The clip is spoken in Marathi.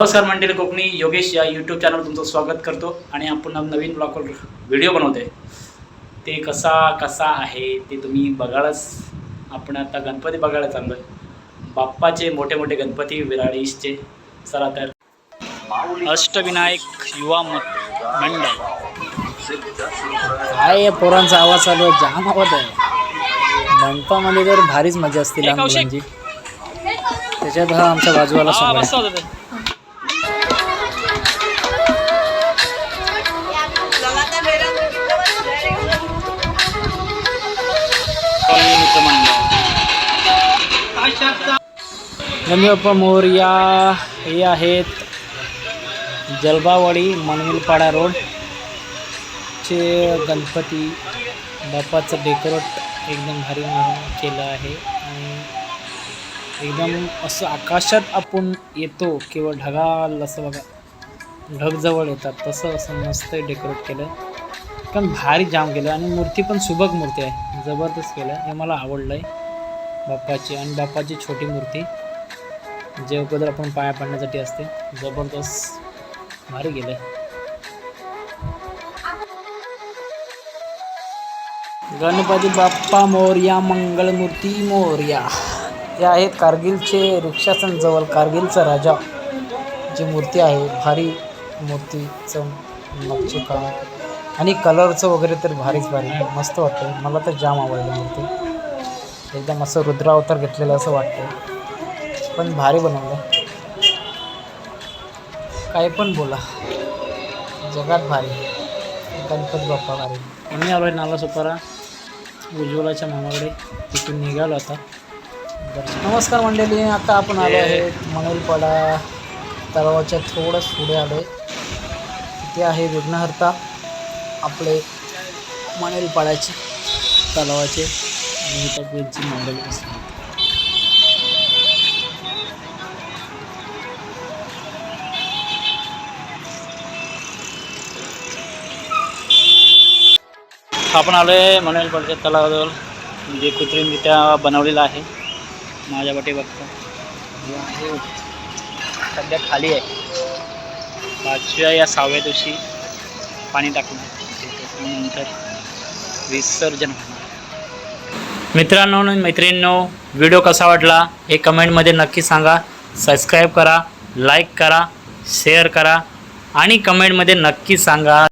नमस्कार मंडळी कोकणी योगेश या यूट्यूब चॅनल तुमचं स्वागत करतो आणि आपण नवीन ब्लॉग व्हिडिओ बनवतोय. ते कसा कसा आहे ते तुम्ही बघायलाच आपण आता गणपती बघायला चाललो आहे बाप्पाचे मोठे मोठे गणपती विराळीसचे चला तर. अष्टविनायक युवा मंडळ. काय या पोरांचा आवाज चालू आहे? जाम आवाज आहे. मंडपामध्ये तर भारीच मजा असते लहान. मुलांची. त्याच्यात हा आमच्या बाजूवाला गणपती बाप्पा मोरया हे आहेत जलबावाडी मनविलपाडा रोड. चे गणपती बाप्पाचं डेकोरेट एकदम भारी म्हणून केलं आहे. आणि एकदम असं आकाशात आपण येतो किंवा ढगाल असं बघा ढग जवळ येतात. तसं असं मस्त डेकोरेट केलं. पण भारी जाम केलं आणि मूर्ती पण सुबक मूर्ती आहे. जबरदस्त केलं हे मला आवडलं आहे बाप्पाची आणि बाप्पाची छोटी मूर्ती. जे अगोदर आपण पाया पडण्यासाठी असते जबरदस्त भारी गेलं गणपती बाप्पा मोरया मंगळमूर्ती मोरया. हे आहेत कारगिलचे रिक्षासन जवळ कारगिलचा राजा. जी मूर्ती आहे भारी मूर्तीचं नक्षीकाम आणि कलरचं वगैरे तर भारीच भारी. मस्त वाटतं मला तर जाम आवडली मूर्ती. एकदम असं रुद्रावतार घेतलेलं असं वाटतं पण भारी बनवलं. काय पण बोला. जगात भारी. गणपती बाप्पा भारी. आम्ही आलो आहे नाला सुपारा उज्ज्वलाच्या मामाकडे. तिथून निघालो आता. नमस्कार मंडळी. आता आपण आलो आहे मनोलपाडा तलावाच्या थोडंच पुढे आलो आहे तिथे आहे विघ्नहर्ता. आपले मनोलपाड्याचे तलावाचे आणि मंडळी असतात. आपण आलो आहे म्हणून पडच्या तलावाजवळ. जे कृत्रिमरित्या बनवलेलं आहे. माझ्या वाटे बघता. हे सध्या खाली आहे. पाचव्या या सहाव्या दिवशी पाणी टाकून. नंतर विसर्जन. मित्रांनो मैत्रिणींनो व्हिडिओ कसा वाटला हे कमेंटमध्ये नक्की सांगा. सबस्क्राईब करा लाईक करा शेअर करा आणि कमेंटमध्ये नक्की सांगा.